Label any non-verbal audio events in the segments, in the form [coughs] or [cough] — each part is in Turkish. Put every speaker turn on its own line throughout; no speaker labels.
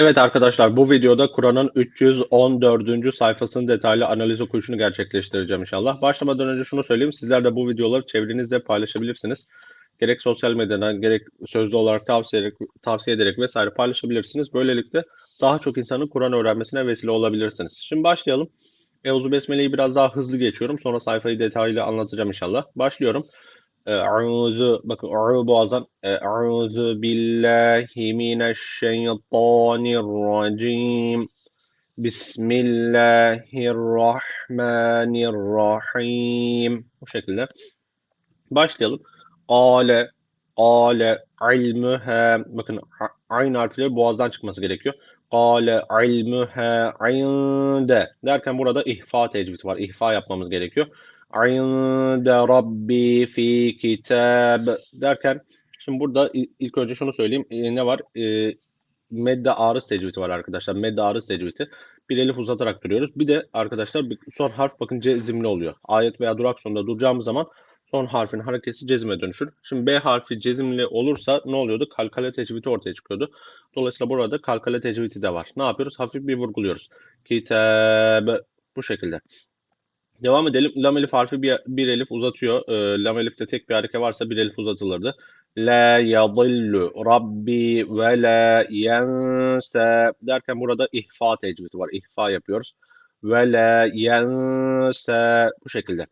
Evet arkadaşlar bu videoda Kur'an'ın 314. sayfasının detaylı analiz okuyuşunu gerçekleştireceğim inşallah. Başlamadan önce şunu söyleyeyim. Sizler de bu videoları çevrenizde paylaşabilirsiniz. Gerek sosyal medyadan gerek sözlü olarak tavsiye ederek, tavsiye ederek vesaire paylaşabilirsiniz. Böylelikle daha çok insanın Kur'an öğrenmesine vesile olabilirsiniz. Şimdi başlayalım. Euzu Besmele'yi biraz daha hızlı geçiyorum. Sonra sayfayı detaylı anlatacağım inşallah. Başlıyorum. Euzu bakın a'u boğazdan Euzu billahi mineşşeytanirracim Bismillahirrahmanirrahim Bu şekilde. Başlayalım. Ale Ale ilmuha bakın aynı harfleri boğazdan çıkması gerekiyor. Kale ilmuha inde derken burada ihfa tecvidi var. İhfa yapmamız gerekiyor inde rabbi fi kitab derken şimdi burada ilk önce şunu söyleyeyim. E, ne var? E, medde arız tecvidi var arkadaşlar. Medde arız tecvidi. Bir elif uzatarak duruyoruz. Bir de arkadaşlar son harf bakın cezimli oluyor. Ayet veya durak sonunda duracağımız zaman son harfin hareketi cezime dönüşür. Şimdi B harfi cezimli olursa ne oluyordu? Kalkale tecvidi ortaya çıkıyordu. Dolayısıyla burada kalkale tecvidi de var. Ne yapıyoruz? Hafif bir vurguluyoruz. Kitab bu şekilde. Devam edelim. Lam elif harfi bir, bir elif uzatıyor. E, lam elifte tek bir hareke varsa bir elif uzatılırdı. La yadillu rabbi ve la yense derken burada ihfa tecvidi var. İhfa yapıyoruz. Ve la yense bu şekilde.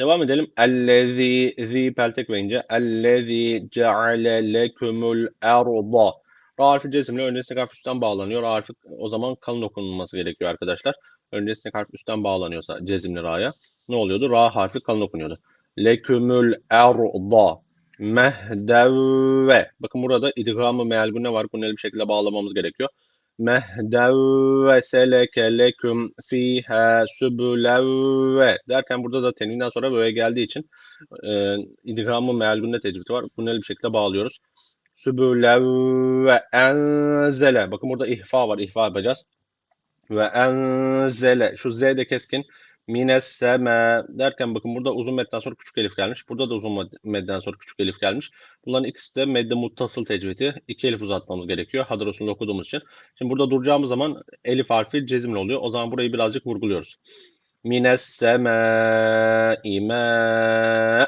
Devam edelim. Ellezi zi peltek verince ellezi ceale lekumul erda. Ra harfi cezimle öncesine harf üstten bağlanıyor. Ra harfi o zaman kalın okunulması gerekiyor arkadaşlar öncesindeki harf üstten bağlanıyorsa cezimli ra'ya ne oluyordu? Ra harfi kalın okunuyordu. Lekümül erda mehdevve. Bakın burada idgamı meal ne var. Bunu bir şekilde bağlamamız gerekiyor. Mehdevve seleke leküm fiha sübülevve derken burada da tenvinden sonra böyle geldiği için e, idgamı meal günne tecvidi var. Bunu bir şekilde bağlıyoruz. Sübülevve enzele. Bakın burada ihfa var. İhfa yapacağız. Ve enzele. Şu Z de keskin. Mines seme derken bakın burada uzun medden sonra küçük elif gelmiş. Burada da uzun medden sonra küçük elif gelmiş. Bunların ikisi de medde muttasıl tecvidi. İki elif uzatmamız gerekiyor. Hadrosunu okuduğumuz için. Şimdi burada duracağımız zaman elif harfi cezimli oluyor. O zaman burayı birazcık vurguluyoruz. Mines seme ime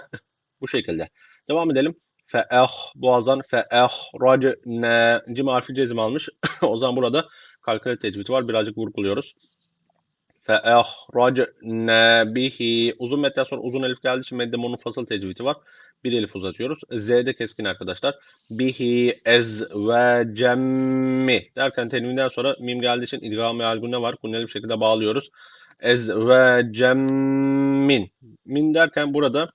bu şekilde. Devam edelim. Fe'eh boğazdan fe'eh racne cim harfi cezim almış. [laughs] o zaman burada kalkale tecvidi var. Birazcık vurguluyoruz. فَاَخْرَجْنَا bihi Uzun metten sonra uzun elif geldiği için medde munfasıl tecvidi var. Bir elif uzatıyoruz. Z'de keskin arkadaşlar. Bihi ez ve cemmi derken tenvinden sonra mim geldiği için idgam-ı algune var. Kunneli bir şekilde bağlıyoruz. Ez ve cemmin. Min derken burada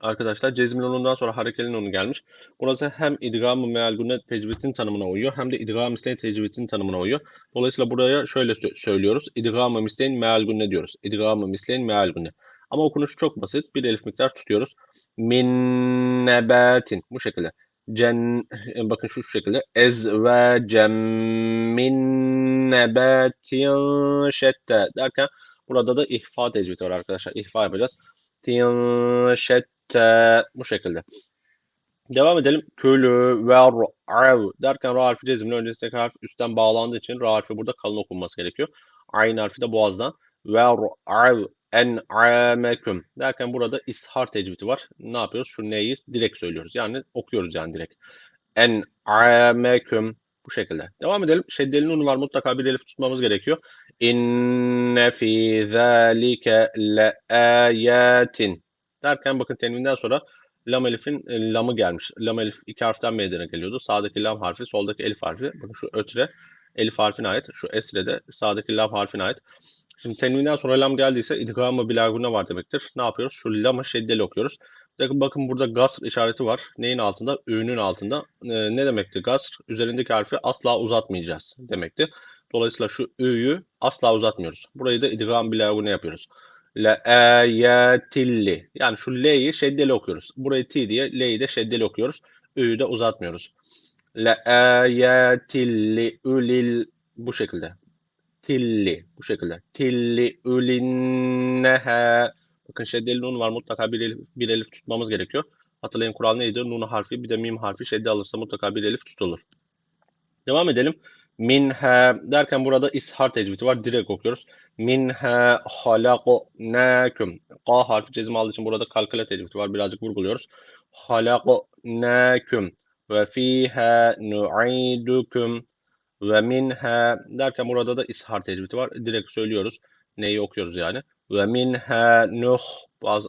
arkadaşlar cezmin onundan sonra harekelin onu gelmiş. Burası hem idgam-ı meal tecvidin tanımına uyuyor hem de idgam-ı tecvidin tanımına uyuyor. Dolayısıyla buraya şöyle söylüyoruz. İdgam-ı misleyin meal diyoruz. İdgam-ı misleyin meal Ama okunuşu çok basit. Bir elif miktar tutuyoruz. Min nebatin. Bu şekilde. Cen, bakın şu şekilde. Ez ve cem min nebatin şette derken burada da ihfa tecvidi var arkadaşlar. İhfa yapacağız. Tin şette bu şekilde. Devam edelim. Külü ve av derken ra harfi cezimli öncesindeki harf üstten bağlandığı için ra harfi burada kalın okunması gerekiyor. Aynı harfi de boğazdan. Ve av en ameküm derken burada ishar tecvidi var. Ne yapıyoruz? Şu neyi direkt söylüyoruz. Yani okuyoruz yani direkt. En ameküm bu şekilde. Devam edelim. Şeddeli nun var. Mutlaka bir elif tutmamız gerekiyor. İnne fi zâlike le ayatin derken bakın tenvinden sonra lam elifin e, lamı gelmiş. Lam elif iki harften meydana geliyordu. Sağdaki lam harfi, soldaki elif harfi. Bakın şu ötre elif harfine ait. Şu esre de sağdaki lam harfine ait. Şimdi tenvinden sonra lam geldiyse idgamı bilagune var demektir. Ne yapıyoruz? Şu lamı şeddeli okuyoruz. Bakın burada gasr işareti var. Neyin altında? Ü'nün altında. Ee, ne demekti gasr? Üzerindeki harfi asla uzatmayacağız demekti. Dolayısıyla şu ü'yü asla uzatmıyoruz. Burayı da idgam bilagune yapıyoruz. Le ayatilli. Yani şu L'yi şeddeli okuyoruz. Burayı T diye L'yi de şeddeli okuyoruz. Ü'yü de uzatmıyoruz. Le ayatilli ulil bu şekilde. Tilli bu şekilde. Tilli ulinneha. Bakın şeddeli nun var. Mutlaka bir elif, bir elif tutmamız gerekiyor. Hatırlayın kural neydi? Nun harfi bir de mim harfi şedde alırsa mutlaka bir elif tutulur. Devam edelim. Minha derken burada ishar tecvidi var. Direkt okuyoruz. Minha halaknâküm. K harfi cezim aldığı için burada kalkale tecvidi var. Birazcık vurguluyoruz. Halaknâküm ve fiha nu'idukum ve minha derken burada da ishar tecvidi var. Direkt söylüyoruz. Neyi okuyoruz yani. Ve minha nuh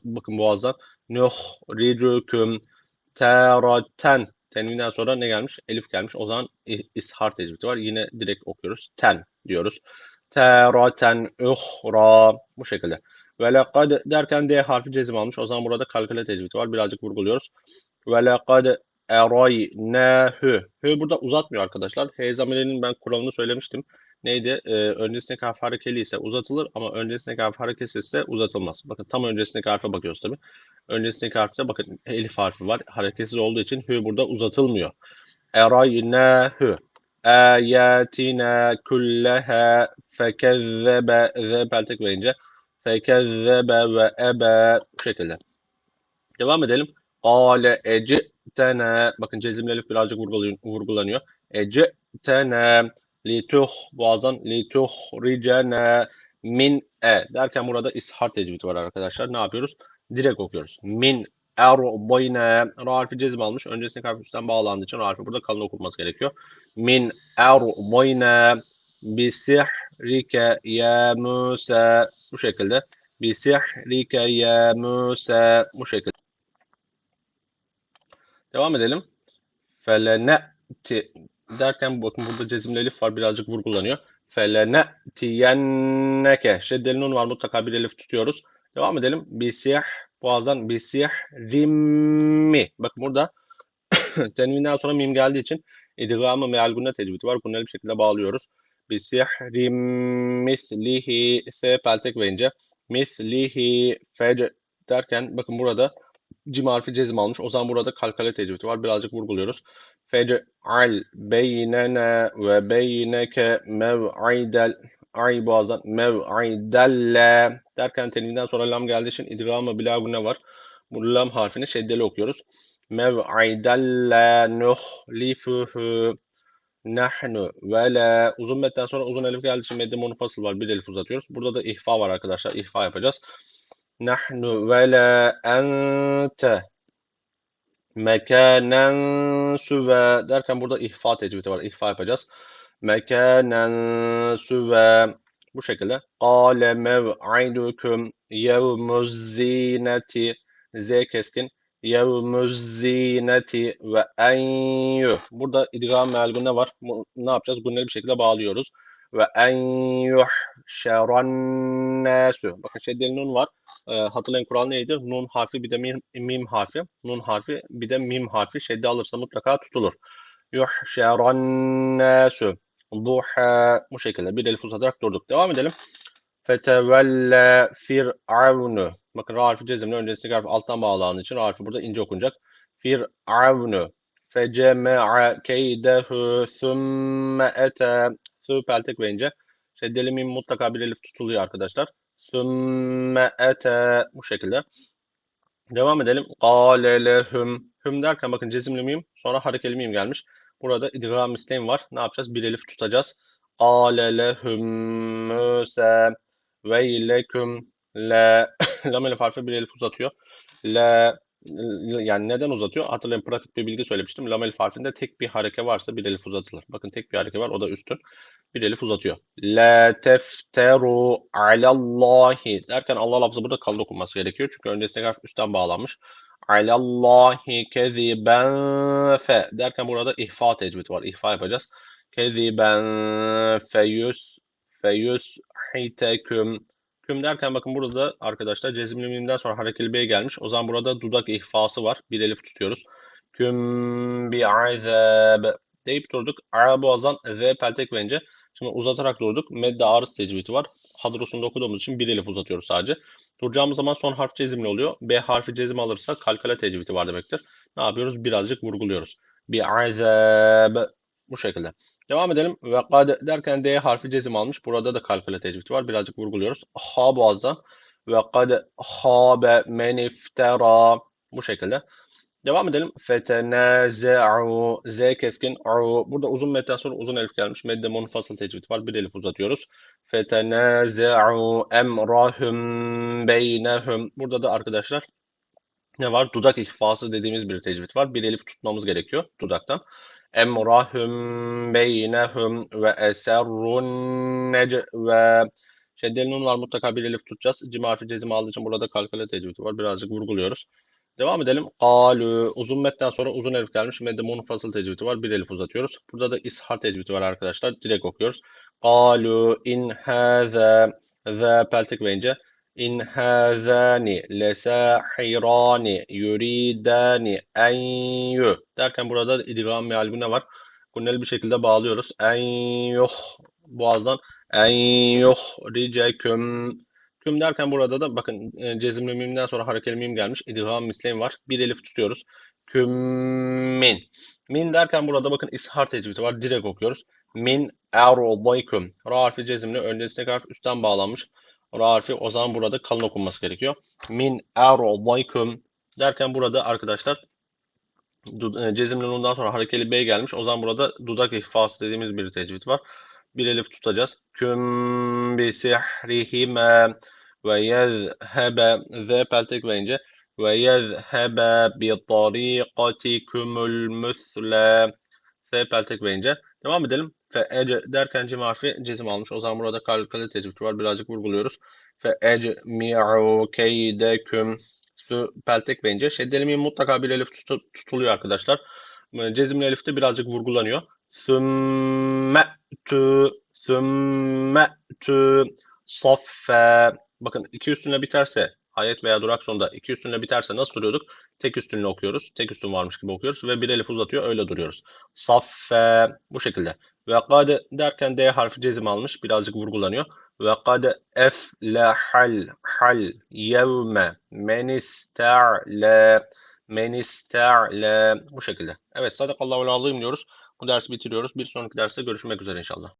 bakın boğazdan nuh ricukum teraten Tenvinden sonra ne gelmiş? Elif gelmiş. O zaman ishar tecvidi var. Yine direkt okuyoruz. Ten diyoruz. Teraten uhra. Bu şekilde. Ve lekad derken D harfi cezim almış. O zaman burada kalkale tecvidi var. Birazcık vurguluyoruz. Ve lekad eraynâhü. Hü burada uzatmıyor arkadaşlar. Heyzamelerin ben kuralını söylemiştim. Neydi? Ee, öncesindeki harf harekeli ise uzatılır ama öncesindeki harf hareketsiz ise uzatılmaz. Bakın tam öncesindeki harfe bakıyoruz tabi. Öncesindeki harfte bakın elif harfi var. Hareketsiz olduğu için hü burada uzatılmıyor. Eraynâhü. Ayatina kulleha fekezzebe ze peltek verince fekezzebe ve ebe bu şekilde. Devam edelim. Kale ecitene bakın cezimli elif birazcık vurgulanıyor. Ecitene lituh boğazdan lituh ricene min e derken burada ishar tecvidi var arkadaşlar. Ne yapıyoruz? Direkt okuyoruz. Min erbayne ra harfi cezim almış. Öncesinde harfi üstten bağlandığı için ra harfi burada kalın okunması gerekiyor. Min erbayne bisihrike ya Musa bu şekilde. Bisihrike ya Musa bu şekilde. Devam edelim. Felene'ti derken bakın burada cezimli elif var birazcık vurgulanıyor. Felene'tiyenneke şeddeli nun var mutlaka bir elif tutuyoruz. Devam edelim. Bisih boğazdan bisih rimmi. Bakın burada [coughs] tenvinden sonra mim geldiği için idgamı meal gunne tecvidi var. Gunneli bir şekilde bağlıyoruz. Bisih rim mislihi s peltek verince mislihi fec derken bakın burada cim harfi cezim almış. O zaman burada kalkale tecvidi var. Birazcık vurguluyoruz. Beynene ve beyneke mev'idel ay boğazdan mev'idelle derken tenvinden sonra lam geldiği için idgamı bilagune var. Bu lam harfini şeddeli okuyoruz. Mev'idelle nuhlifuhu nahnu ve la uzun metten sonra uzun elif geldiği için medde munfasıl var. Bir elif uzatıyoruz. Burada da ihfa var arkadaşlar. İhfa yapacağız. Nahnu ve la ente mekanen süve derken burada ihfa tecvidi var. İhfa yapacağız. Mekanen süve bu şekilde. Kale mev'idukum yevmuz zineti Z keskin yevmuz zineti ve en Burada idgam meal ne var? Ne yapacağız? Bunları bir şekilde bağlıyoruz ve en nasu. Bakın şeddeli nun var. E, hatırlayın kural neydi? Nun harfi bir de mim, mim harfi. Nun harfi bir de mim harfi. Şedde alırsa mutlaka tutulur. Yuhşeran nasu. Duha. Bu şekilde bir elif uzatarak durduk. Devam edelim. Fetevelle fir'avnu. Bakın ra harfi cezimle öncesindeki harfi alttan bağlandığı için harfi burada ince okunacak. Fir'avnu. Feceme'a keydehu thumme ete Sı peltek verince şeddeli mutlaka bir elif tutuluyor arkadaşlar. Sümme ete bu şekilde. Devam edelim. Kâle lehum. Hüm derken bakın cezimli mim sonra harekeli mim gelmiş. Burada idgam isteğim var. Ne yapacağız? Bir elif tutacağız. Kâle lehum müse veyleküm le [coughs] lam elif harfi bir elif uzatıyor. Le yani neden uzatıyor? Hatırlayın pratik bir bilgi söylemiştim. Lam elif harfinde tek bir hareke varsa bir elif uzatılır. Bakın tek bir hareke var o da üstün. Bir elif uzatıyor. La tefteru alallahi derken Allah lafzı burada kalın okunması gerekiyor. Çünkü öncesindeki harf üstten bağlanmış. Alallahi keziben fe derken burada ihfa tecvidi var. İhfa yapacağız. Keziben feyus feyus hiteküm Küm derken bakın burada arkadaşlar cezimli mimden sonra harekeli B gelmiş. O zaman burada dudak ihfası var. Bir elif tutuyoruz. Küm bi azab deyip durduk. Ara boğazdan Z peltek verince. Şimdi uzatarak durduk. Medde arız tecvidi var. Hadrosunda okuduğumuz için bir elif uzatıyoruz sadece. Duracağımız zaman son harf cezimli oluyor. B harfi cezim alırsa kalkale tecvidi var demektir. Ne yapıyoruz? Birazcık vurguluyoruz. Bi azab bu şekilde. Devam edelim. Ve derken D harfi cezim almış. Burada da kalküle tecvidi var. Birazcık vurguluyoruz. Ha boğazda. Ve kad habe men iftera. Bu şekilde. Devam edelim. Fetenaze'u. Z keskin. U. Burada uzun sonra uzun elif gelmiş. Medde munfasıl tecvid var. Bir elif uzatıyoruz. Fetenaze'u emrahum beynehum. Burada da arkadaşlar ne var? Dudak ihfası dediğimiz bir tecvid var. Bir elif tutmamız gerekiyor dudaktan. Emrahum beynehum ve eserrun nec ve şeddeli var mutlaka bir elif tutacağız. Cim harfi cezim aldığı için burada kalkale tecvidi var. Birazcık vurguluyoruz. Devam edelim. Kalu. Uzun metten sonra uzun elif gelmiş. Medde munfasıl tecvidi var. Bir elif uzatıyoruz. Burada da ishar tecvidi var arkadaşlar. Direkt okuyoruz. Kalu in haza za peltek verince in hazani lesahirani yuridani en yu derken burada idgam meali ne var? Gunneli bir şekilde bağlıyoruz. En yuh boğazdan en yuh riceküm Küm derken burada da bakın e, cezimli mimden sonra harekeli mim gelmiş. İdgam misleyin var. Bir elif tutuyoruz. Kümmin. Min derken burada bakın ishar tecvidi var. Direkt okuyoruz. Min erdayküm. Ra harfi cezimli. Öncesindeki harf üstten bağlanmış. Ra harfi o zaman burada kalın okunması gerekiyor. Min erdayküm derken burada arkadaşlar e, cezimli nundan sonra harekeli bey gelmiş. O zaman burada dudak ihfası dediğimiz bir tecvid var. Bir elif tutacağız. Küm bi sihrihime ve yezhebe z peltek verince ve yezhebe bi tariqatikumul musle s peltek verince devam edelim. Fe ece derken cim harfi cezim almış. O zaman burada kalkale tecvid var. Birazcık vurguluyoruz. Fe ecmi'u keydeküm su peltek verince şeddeli mutlaka bir elif tut tutuluyor arkadaşlar. Cezimli elif de birazcık vurgulanıyor. Sümme'tü sümme'tü saffe bakın iki üstüne biterse ayet veya durak sonunda iki üstüne biterse nasıl duruyorduk? Tek üstünle okuyoruz. Tek üstün varmış gibi okuyoruz ve bir elif uzatıyor öyle duruyoruz. Saffe bu şekilde. Ve kade derken D harfi cezim almış. Birazcık vurgulanıyor. Ve kade eflehal hal yevme men ista'le men ista'le bu şekilde. Evet sadakallahu azim diyoruz. Bu dersi bitiriyoruz. Bir sonraki derste görüşmek üzere inşallah.